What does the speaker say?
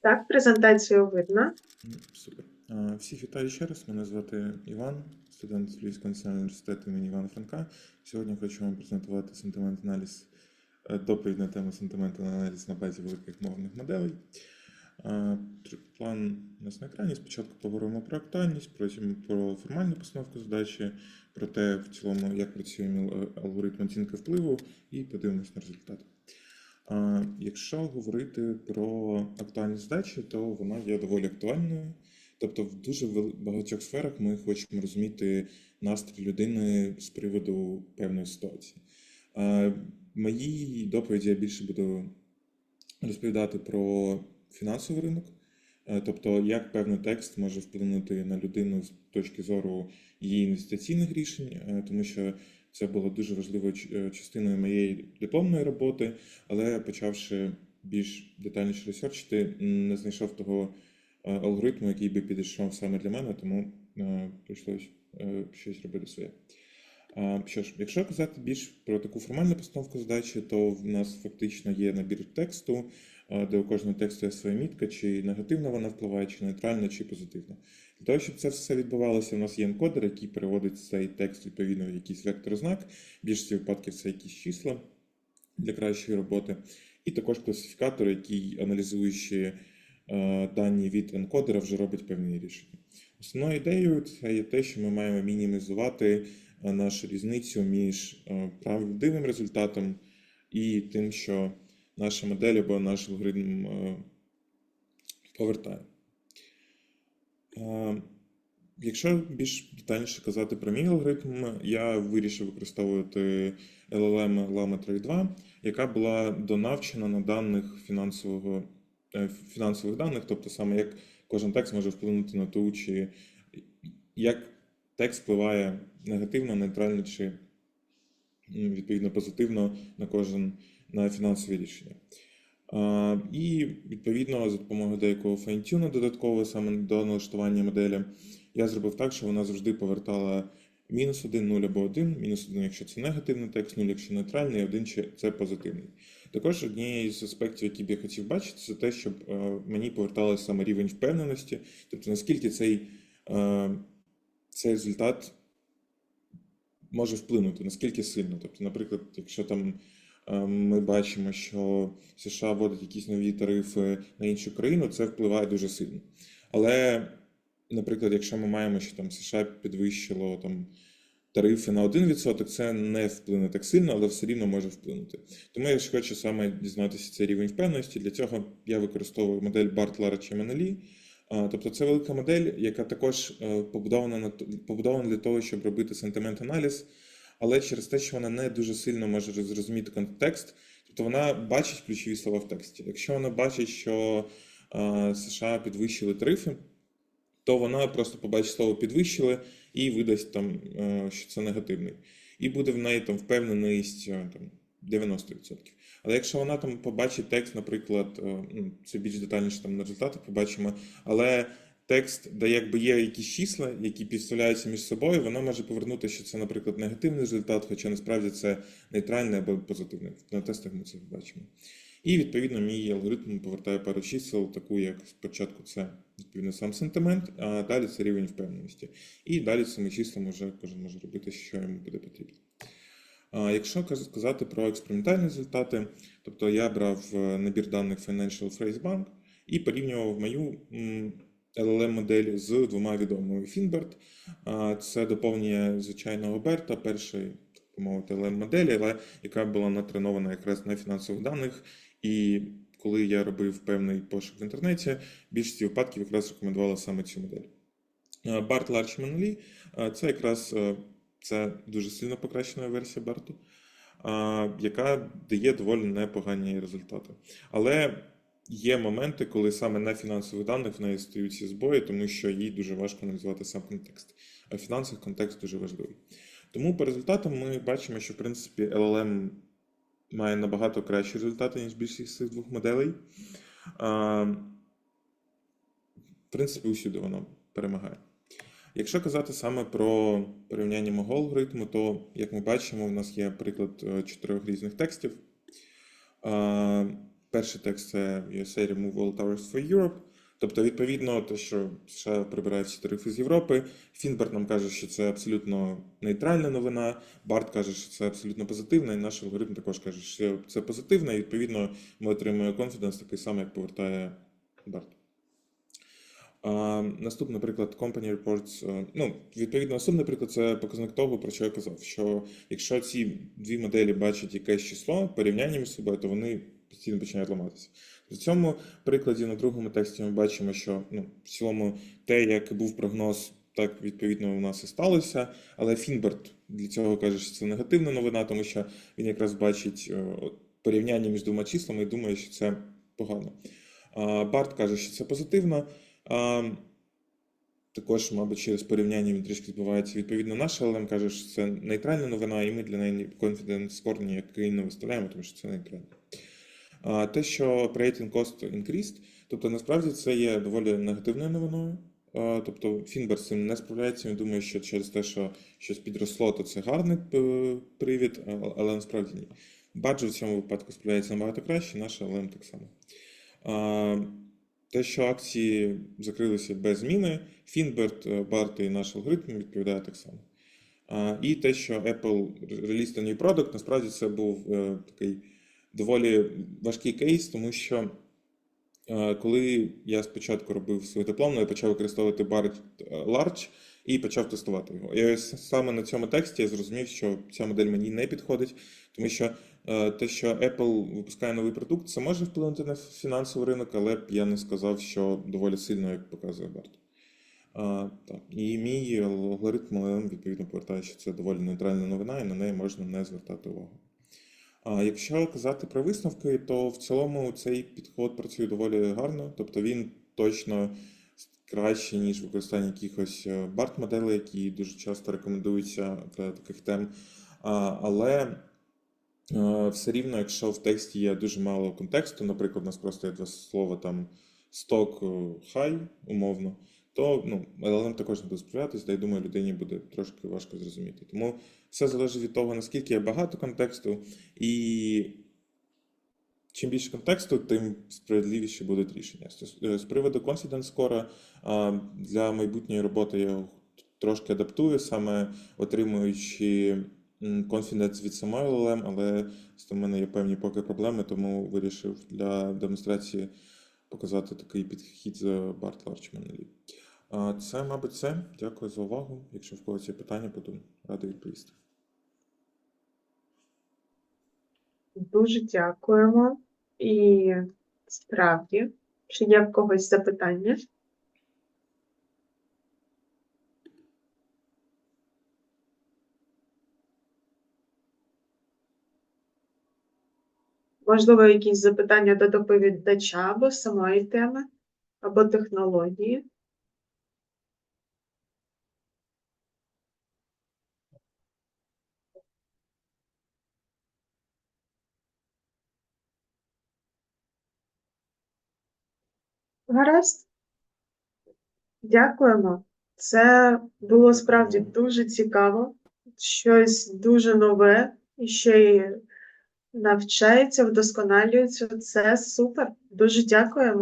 Так, презентацію видно. Ну, Супер. Всіх вітаю ще раз. Мене звати Іван, студент Львівського національного університету імені Івана Франка. Сьогодні хочу вам презентувати сентимент аналіз, е, доповідь на тему сентимент аналіз на базі великих мовних моделей. План у нас на екрані. Спочатку поговоримо про актуальність, потім про формальну постановку задачі, про те, в цілому, як працює е, алгоритм оцінки впливу, і подивимось на результати. Якщо говорити про актуальність задачі, то вона є доволі актуальною. Тобто, в дуже багатьох сферах ми хочемо розуміти настрій людини з приводу певної ситуації. Моїй доповіді я більше буду розповідати про фінансовий ринок, е, тобто як певний текст може вплинути на людину з точки зору її інвестиційних рішень, е, тому що це було дуже важливою е, частиною моєї дипломної роботи, але почавши більш детальніше ресерчити, не знайшов того е, алгоритму, який би підійшов саме для мене, тому е, прийшлось е, щось робити своє. Що ж, якщо казати більш про таку формальну постановку задачі, то в нас фактично є набір тексту, де у кожного тексту є своя мітка, чи негативно вона впливає, чи нейтрально, чи позитивно. Для того, щоб це все відбувалося, у нас є енкодер, який переводить цей текст відповідно в якийсь вектор знак. В більшості випадків це якісь числа для кращої роботи. І також класифікатор, який, аналізуючи е, дані від енкодера, вже робить певні рішення. Основною ідеєю це є те, що ми маємо мінімізувати е, нашу різницю між е, правдивим результатом і тим, що наша модель або наш алгоритм е, повертає. Е, Якщо більш детальніше казати про мій алгоритм, я вирішив використовувати LLM Lama 3.2, яка була донавчена на даних фінансового, е, фінансових даних, тобто саме як кожен текст може вплинути на ту, чи як текст впливає негативно, нейтрально чи відповідно позитивно на кожен на фінансові рішення. І відповідно за допомогою деякого файнтюну додатково саме до налаштування моделі, я зробив так, що вона завжди повертала мінус 1, 0 або 1, мінус 1, якщо це негативний текст, 0, якщо нейтральний, 1, чи це позитивний. Також однією з аспектів, які б я хотів бачити, це те, щоб е, мені поверталося саме рівень впевненості, тобто наскільки цей, е, цей результат може вплинути, наскільки сильно. Тобто, наприклад, якщо там ми бачимо, що США вводить якісь нові тарифи на іншу країну, це впливає дуже сильно. Але, наприклад, якщо ми маємо, що там США підвищило там тарифи на 1%, це не вплине так сильно, але все рівно може вплинути. Тому я ж хочу саме дізнатися цей рівень впевненості. Для цього я використовую модель BART Large MNLE. А, Тобто це велика модель, яка також е, побудована на побудована для того, щоб робити сентимент-аналіз, але через те, що вона не дуже сильно може роз- зрозуміти контекст, тобто вона бачить ключові слова в тексті. Якщо вона бачить, що е, США підвищили тарифи, то вона просто побачить слово підвищили і видасть там, е, що це негативний. І буде в неї там впевненість е, там, 90%. Але якщо вона там побачить текст, наприклад, е, ну, це більш детальніше там на результати побачимо, але текст, де якби є якісь числа, які підставляються між собою, вона може повернути, що це, наприклад, негативний результат, хоча насправді це нейтральний або позитивний. На тестах ми це бачимо. І відповідно мій алгоритм повертає пару чисел, таку як спочатку це відповідно сам сентимент, а далі це рівень впевненості. І далі цими числами вже кожен може робити, що йому буде потрібно. А Якщо каз- сказати про експериментальні результати, тобто я брав е, набір даних Financial Phrase Bank і порівнював мою LLM-модель з двома відомими. А, це доповнення звичайного Берта, першої, мовити, LLM-моделі, але яка була натренована якраз на фінансових даних. І коли я робив певний пошук в інтернеті, більшості випадків якраз рекомендувала саме цю модель. BART Large е, це якраз це дуже сильно покращена версія Барту, яка дає доволі непогані результати. Але є моменти, коли саме на фінансових даних в неї стаються збої, тому що їй дуже важко аналізувати сам контекст. А в фінансах контекст дуже важливий. Тому по результатам ми бачимо, що в принципі LLM має набагато кращі результати, ніж більшість цих двох моделей. В принципі, усюди воно перемагає. Якщо казати саме про порівняння мого алгоритму, то, як ми бачимо, у нас є приклад е, чотирьох різних текстів. Перший текст це USA remove all for Europe. Тобто, відповідно, те, що США прибирає всі тарифи з Європи. Фінберт нам каже, що це абсолютно нейтральна новина. Барт каже, що це абсолютно позитивна, і наш алгоритм також каже, що це позитивно, і відповідно ми отримуємо конфіденс такий самий, як повертає Барт. Наступний приклад Company Reports. Ну, відповідно, наступний приклад це показник того, про що я казав. Що якщо ці дві моделі бачать якесь число, порівняння між собою, то вони постійно починають ламатися. В цьому прикладі на другому тексті ми бачимо, що ну, в цілому те, як був прогноз, так відповідно у нас і сталося. Але Фінберт для цього каже, що це негативна новина, тому що він якраз бачить е, порівняння між двома числами і думає, що це погано. Барт каже, що це позитивно. Також, мабуть, через порівняння він трішки збивається. Відповідно, наш LLM каже, що це нейтральна новина, і ми для неї confidence score ніякий не виставляємо, тому що це нейтрально. Те, що operating cost increased, тобто насправді це є доволі негативною новиною. Тобто Фінберг з цим не справляється. Він думає, що через те, що щось підросло, то це гарний е, привід, але насправді ні. Баджо в цьому випадку справляється набагато краще, наш LLM так само. Те, що акції закрилися без зміни, Фінберт, Барт і наш алгоритм відповідає так само. І те, що Apple released a new насправді це був е, такий доволі важкий кейс, тому що е, коли я спочатку робив свою дипломну, я почав використовувати Bart Large і почав тестувати його. І саме на цьому тексті я зрозумів, що ця модель мені не підходить, тому що е, те, що Apple випускає новий продукт, це може вплинути на фінансовий ринок, але б я не сказав, що доволі сильно, як показує Барт. І мій алгоритм відповідно повертає, що це доволі нейтральна новина, і на неї можна не звертати увагу. Якщо казати про висновки, то в цілому цей підход працює доволі гарно, тобто він точно кращий, ніж використання якихось барт-моделей, які дуже часто рекомендуються для таких тем. Але е, все рівно, якщо в тексті є дуже мало контексту, наприклад, у нас просто є два слова там сток хай, умовно, то ну, LLM також не буде справлятися, та я думаю, людині буде трошки важко зрозуміти. Тому все залежить від того, наскільки є багато контексту, і чим більше контексту, тим справедливіші будуть рішення. З- е, приводу Confidence Score, для майбутньої роботи я його трошки адаптую, саме отримуючи confidence від самої LLM, але з мене є певні поки проблеми, тому вирішив для демонстрації показати такий підхід з Bart Large Monolith. А, Це, мабуть, все. Дякую за увагу. Якщо в когось є питання, буду радий відповісти. Дуже дякуємо. І справді, чи є в когось запитання? Можливо, якісь запитання до доповідача або самої теми, або технології. Гаразд. Дякуємо. Це було справді дуже цікаво, щось дуже нове і ще й навчається, вдосконалюється. Це супер. Дуже дякуємо.